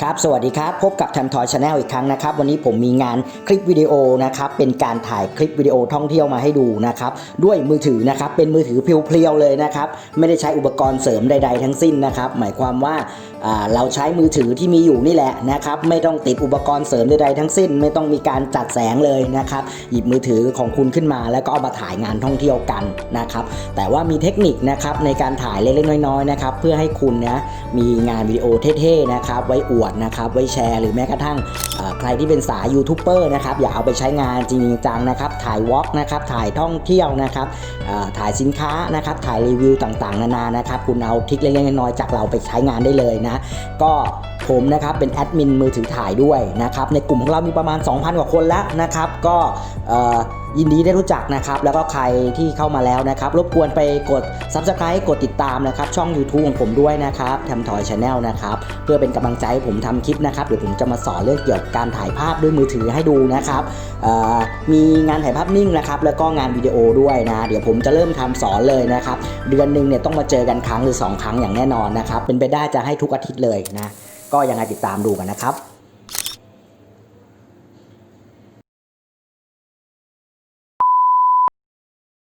ครับสวัสดีครับ พบกับ t ท m ทอยชาแนลอีกครั้งนะครับ วันนี้ผมมีงานคลิปวิดีโอนะครับ เป็นการถ่ายคลิปวิดีโอท่องเที่ยวมาให้ดูนะครับ ด้วยมือถือนะครับ เป็นมือถือเพียวๆเลยนะครับ ไม่ได้ใช้อุปกรณ์เสริมใดๆทั้งสิ้นนะครับ หมายความว่าอ่าเราใช้มือถือที่มีอยู่นี่แหละนะครับ ไม่ต้องติดอุปกรณ์เสริมใดๆทั้งสิ้น ไม่ต้องมีการจัดแสงเลยนะครับ หยิบมือถือของคุณขึ้นมา แล้วก็เอามาถ่ายงานท่องเที่ยวกันนะครับ แต่ว่ามีเทคนิคนะครับในการถ่ายเล็กๆน้อยๆนะครับ เพื่อให้คุณนะมีงานวิดีโอเท่ๆนะครับ ไว้อวดนะครับไว้แชร์หรือแม้กระทั่งใครที่เป็นสายยูทูบเบอร์นะครับอย่าเอาไปใช้งานจริงจังนะครับถ่ายวอล์กนะครับถ่ายท่องเที่ยวนะครับถ่ายสินค้านะครับถ่ายรีวิวต่างๆ นานานะครับคุณเอาทริคเล็กๆน้อยๆจากเราไปใช้งานได้เลยนะก็ ผมนะครับเป็นแอดมินมือถือถ่ายด้วยนะครับในกลุ่มของเรามีประมาณ 2,000 กว่าคนแล้วนะครับ ก็ยินดีได้รู้จักนะครับ แล้วก็ใครที่เข้ามาแล้วนะครับ รบกวนไปกด Subscribe กดติดตามนะครับ ช่อง YouTube ของผมด้วยนะครับทำทอยชาแนลนะครับ เพื่อเป็นกำลังใจให้ผมทำคลิปนะครับ เดี๋ยวผมจะมาสอนเรื่องเกี่ยวกับการถ่ายภาพด้วยมือถือให้ดูนะครับมีงานถ่ายภาพนิ่งนะครับ แล้วก็งานวิดีโอด้วยนะ เดี๋ยวผมจะเริ่มทำสอนเลยนะครับ เดือนหนึ่งเนี่ยต้องมาเจอกันครั้งหรือ 2 ครั้งอย่างแน่นอนนะครับ เป็นไปได้จะให้ทุกอาทิตย์เลยนะ ก็ยังไงติดตามดูกันนะครับ